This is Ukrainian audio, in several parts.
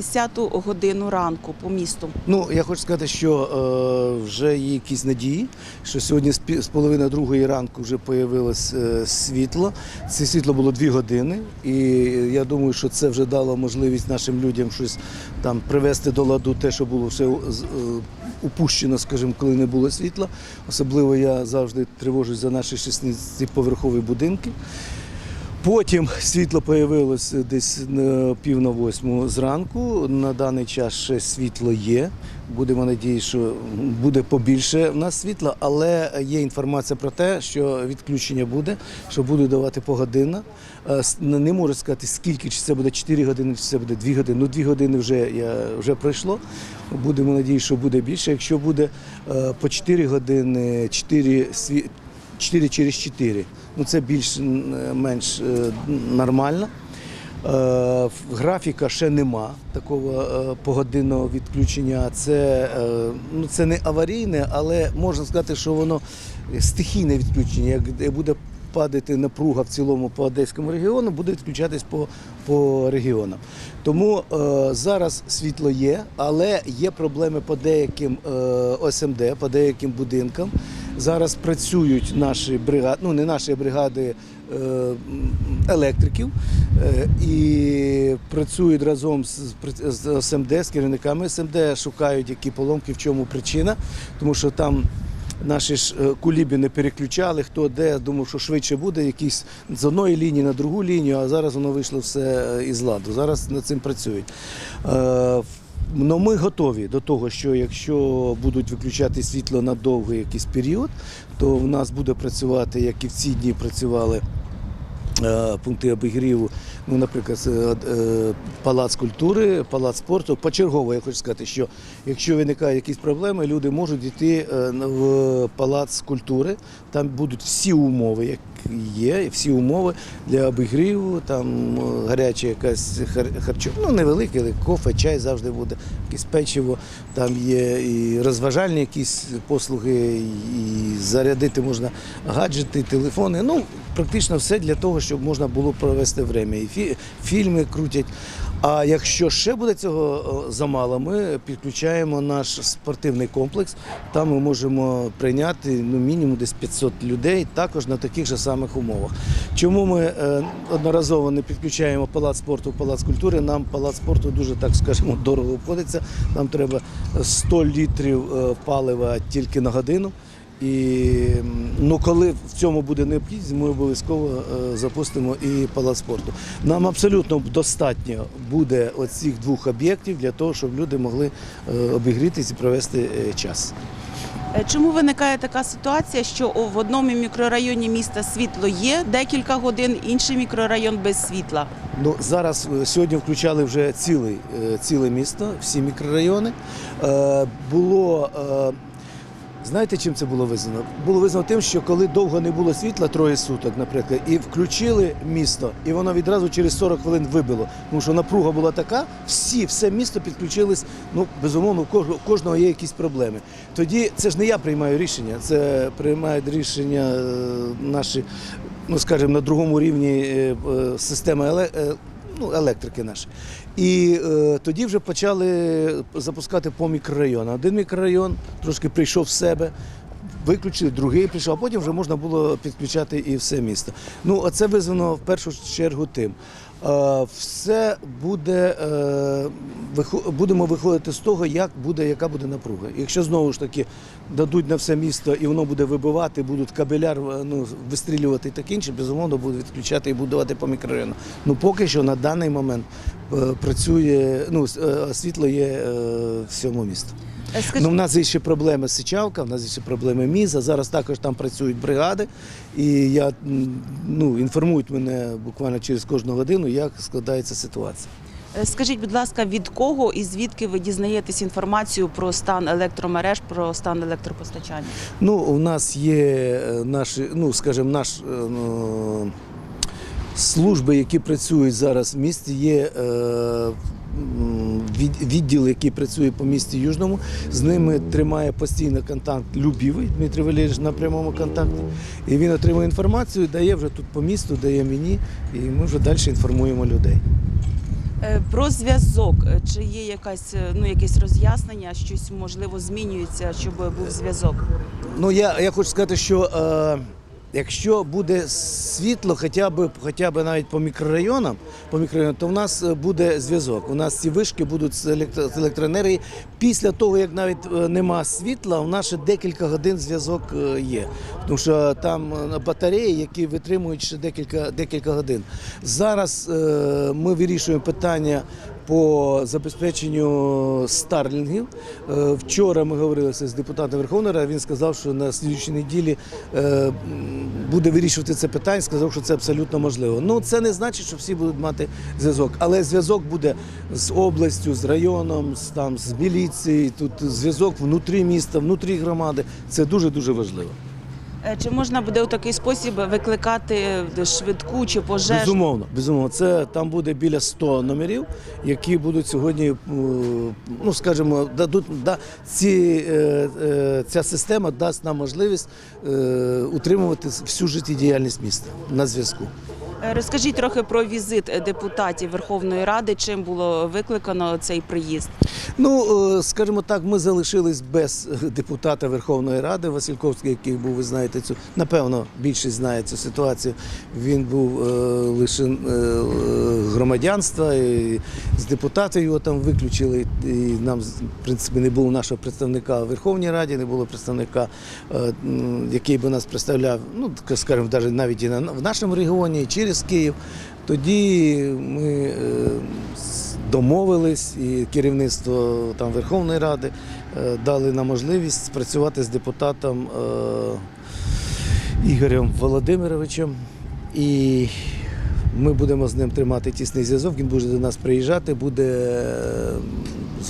10 годину ранку по місту. Ну, я хочу сказати, що е, вже є якісь надії, що сьогодні з половини другої ранку вже появилось е, світло. Це світло було дві години, і я думаю, що це вже дало можливість нашим людям щось там привести до ладу, те, що було все е, упущено, скажімо, коли не було світла. Особливо я завжди тривожусь за наші 16-поверхові будинки. Потім світло появилось десь пів на восьму зранку. На даний час ще світло є. Будемо надіятися, що буде побільше в нас світла, але є інформація про те, що відключення буде, що будуть давати погодинно. Е, Не можу сказати, скільки, чи це буде 4 години, чи це буде 2 години. Ну, 2 години вже, я, вже пройшло. Будемо надіятися, що буде більше. Якщо буде е, по 4 години, 4 4 через 4. Ну це більш-менш нормально. Е, Графіка ще нема такого е, погодинного відключення. Це, е, ну, це не аварійне, але можна сказати, що воно стихійне відключення. Як де буде падати напруга в цілому по Одеському регіону, буде відключатись по, по регіонам. Тому е, зараз світло є, але є проблеми по деяким е, ОСМД, по деяким будинкам. Зараз працюють наші бригади, ну не наші бригади е, електриків е, і працюють разом з, СМД, з керівниками СМД, шукають, які поломки, в чому причина, тому що там. Наші ж е, кулібі не переключали, хто де, думав, що швидше буде, якісь з одної лінії на другу лінію, а зараз воно вийшло все із ладу. Зараз над цим працюють. Е, Ну, ми готові до того, що якщо будуть виключати світло на довгий якийсь період, то в нас буде працювати, як і в ці дні працювали е, пункти обігріву, ну, наприклад, е, е, палац культури, палац спорту. Почергово я хочу сказати, що якщо виникають якісь проблеми, люди можуть йти в палац культури. Там будуть всі умови, є, всі умови для обігріву, там е, гаряча якась харчу, ну невелике, але кофе, чай завжди буде, якесь печиво. Там є і розважальні якісь послуги, і зарядити можна гаджети, телефони. Ну, практично все для того, щоб можна було провести время. І фі- фільми крутять. А якщо ще буде цього замало, ми підключаємо наш спортивний комплекс. Там ми можемо прийняти ну, мінімум десь 500 людей, також на таких же самих умовах. Чому ми е, одноразово не підключаємо палац спорту, палац культури? Нам палац спорту дуже так скажемо дорого обходиться. Нам треба 100 літрів е, палива тільки на годину. І ну, коли в цьому буде необхідність, ми обов'язково е, запустимо і палац спорту. Нам абсолютно достатньо буде оцих двох об'єктів для того, щоб люди могли е, обігрітись і провести е, час. Чому виникає така ситуація, що в одному мікрорайоні міста світло є декілька годин, інший мікрорайон без світла? Ну зараз сьогодні включали вже цілий, ціле місто, всі мікрорайони. Було знаєте, чим це було визнано? Було визнано тим, що коли довго не було світла, троє суток, наприклад, і включили місто, і воно відразу через 40 хвилин вибило. Тому що напруга була така, всі, все місто підключились. Ну, безумовно, у кожного, кожного є якісь проблеми. Тоді це ж не я приймаю рішення, це приймають рішення е, наші, ну скажімо, на другому рівні е, е, системи ну, електрики наші. І е, тоді вже почали запускати по мікрорайону. Один мікрорайон трошки прийшов в себе. Виключили, другий прийшов, а потім вже можна було підключати і все місто. Ну, а це визвано в першу чергу тим. Е, все буде, е, будемо виходити з того, як буде, яка буде напруга. Якщо знову ж таки дадуть на все місто і воно буде вибивати, будуть кабеляр е, ну, вистрілювати і таке інше, безумовно буде відключати і будувати по мікрорайону. Ну поки що на даний момент працює, ну, світло є всьому місту. Е, Скажіть, Ну, в нас є ще проблеми з Сичавка, в нас є ще проблеми Міза. Зараз також там працюють бригади. І я ну, інформують мене буквально через кожну годину, як складається ситуація. е, скажіть, будь ласка, від кого і звідки ви дізнаєтесь інформацію про стан електромереж, про стан електропостачання? Ну, у нас є е, наші, ну, скажімо, наш. ну, Служби, які працюють зараз в місті, є е, відділ, який працює по місті Южному. З ними тримає постійно контакт Любівий Дмитрий Валерійович на прямому контакті. І він отримує інформацію, дає вже тут по місту, дає мені, і ми вже далі інформуємо людей. Е, Про зв'язок. Е, Чи є якась е, ну якесь роз'яснення, щось можливо змінюється, щоб був зв'язок? Ну я, я хочу сказати, що е, якщо буде світло, хоча б хоча б навіть по мікрорайонам, по мікрорайонам, то в нас е, буде зв'язок. У нас ці вишки будуть з, електро, з електроенергії. Після того, як навіть е, нема світла, у нас ще декілька годин зв'язок е, є. Тому що там батареї, які витримують ще декілька, декілька годин. Зараз е, ми вирішуємо питання по забезпеченню старлінгів. Е, Вчора ми говорили з депутатом Верховної Ради. Він сказав, що на слідчій неділі е, буде вирішувати це питання. Сказав, що це абсолютно можливо. Ну це не значить, що всі будуть мати зв'язок, але зв'язок буде з областю, з районом, з там з міліцією. Тут зв'язок внутрі міста, внутрі громади. Це дуже дуже важливо. Е, Чи можна буде у такий спосіб викликати е, швидку чи пожежу? Безумовно, безумовно. Це там буде біля 100 номерів, які будуть сьогодні, е, ну скажімо, дадуть да, ці, ця система дасть нам можливість утримувати всю життєдіяльність міста на зв'язку. Е, Розкажіть трохи про візит депутатів Верховної Ради. Чим було викликано цей приїзд? Ну, е, скажімо так, ми залишились без депутата Верховної Ради Васильковський, який був, ви знаєте, цю напевно більшість знає цю ситуацію. Він був е, лише е, громадянства, і з депутатів його там виключили. І нам, в принципі, не було нашого представника в Верховній Раді, не було представника, е, який би нас представляв, ну скажімо, навіть навіть і на в нашому регіоні, і через Київ. Тоді ми е, домовились, і керівництво там Верховної Ради е, дали нам можливість спрацювати з депутатом е, Ігорем Володимировичем. І ми будемо з ним тримати тісний зв'язок. Він буде до нас приїжджати, буде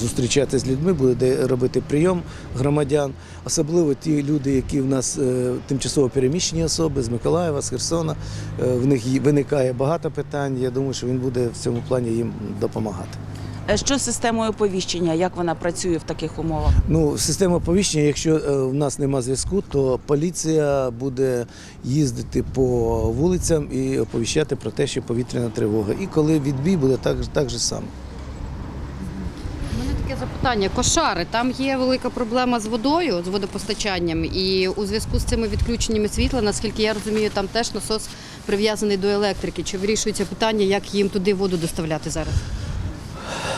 зустрічатися з людьми, буде робити прийом громадян, особливо ті люди, які в нас е, тимчасово переміщені особи з Миколаєва, з Херсона. Е, В них виникає багато питань. Я думаю, що він буде в цьому плані їм допомагати. Е, Що з системою оповіщення? Як вона працює в таких умовах? Ну, система оповіщення, якщо в нас нема зв'язку, то поліція буде їздити по вулицям і оповіщати про те, що повітряна тривога. І коли відбій буде так, так же само. Запитання. Кошари, там є велика проблема з водою, з водопостачанням, і у зв'язку з цими відключеннями світла, наскільки я розумію, там теж насос прив'язаний до електрики. Чи вирішується питання, як їм туди воду доставляти зараз?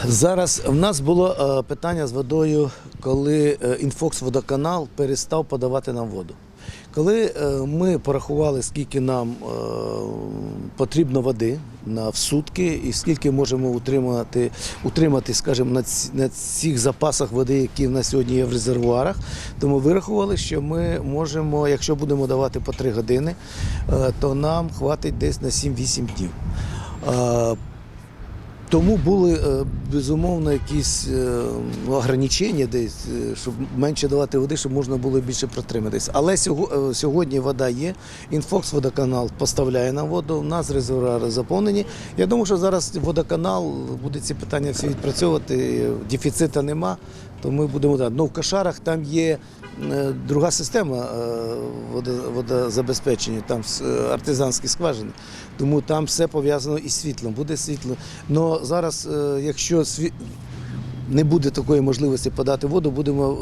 Зараз в нас було е, питання з водою, коли е, Інфокс водоканал перестав подавати нам воду. Коли е, ми порахували, скільки нам е, потрібно води на в сутки, і скільки можемо утримати, утримати, скажімо, на, на цих запасах води, які в нас сьогодні є в резервуарах, то ми вирахували, що ми можемо, якщо будемо давати по 3 години, е, то нам хватить десь на 7-8 днів. Тому були е, безумовно якісь е, ограничення десь, е, щоб менше давати води, щоб можна було більше протриматись. Але сьогодні вода є. Інфокс водоканал поставляє нам воду. У нас резервуари заповнені. Я думаю, що зараз водоканал буде ці питання всі відпрацьовувати. Дефіцита нема. То ми будемо дати. Ну в кошарах там є е, друга система е, водозабезпечення, там е, артизанські скважини. Тому там все пов'язано із світлом. Буде світло. Но зараз, якщо не буде такої можливості подати воду, будемо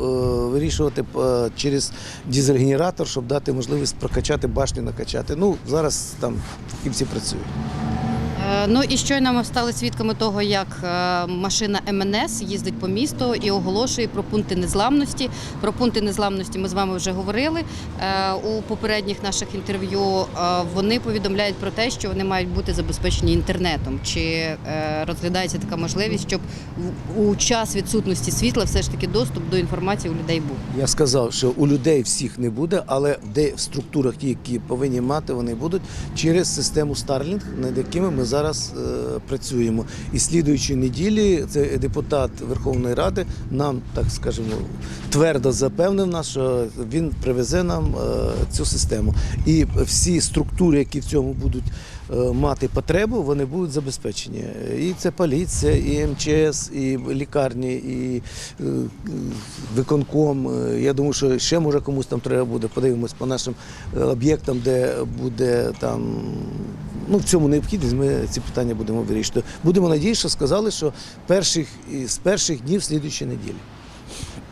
вирішувати через дизель-генератор, щоб дати можливість прокачати башню, накачати. Ну зараз там фахівці працюють. Е, Ну і щойно ми стали свідками того, як е, машина МНС їздить по місту і оголошує про пункти незламності. Про пункти незламності ми з вами вже говорили е, у попередніх наших інтерв'ю. Вони повідомляють про те, що вони мають бути забезпечені інтернетом. Чи розглядається така можливість, щоб у час відсутності світла все ж таки доступ до інформації у людей був? Я сказав, що у людей всіх не буде, але де в структурах, які повинні мати, вони будуть через систему Starlink, над якими ми зараз е, працюємо. І слідуючої неділі цей депутат Верховної Ради нам, так скажемо, твердо запевнив нас, що він привезе нам е, цю систему. І всі структури, які в цьому будуть е, мати потребу, вони будуть забезпечені. І це поліція, і МЧС, і лікарні, і виконком. Я думаю, що ще може комусь там треба буде. Подивимось по нашим об'єктам, де буде там. Ну, в цьому необхідність, ми ці питання будемо вирішувати. Будемо надіятися, що сказали, що перших, з перших днів слідуючої неділі.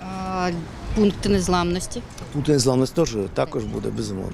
А, Пункти незламності. Пункти незламності теж також буде безумовно.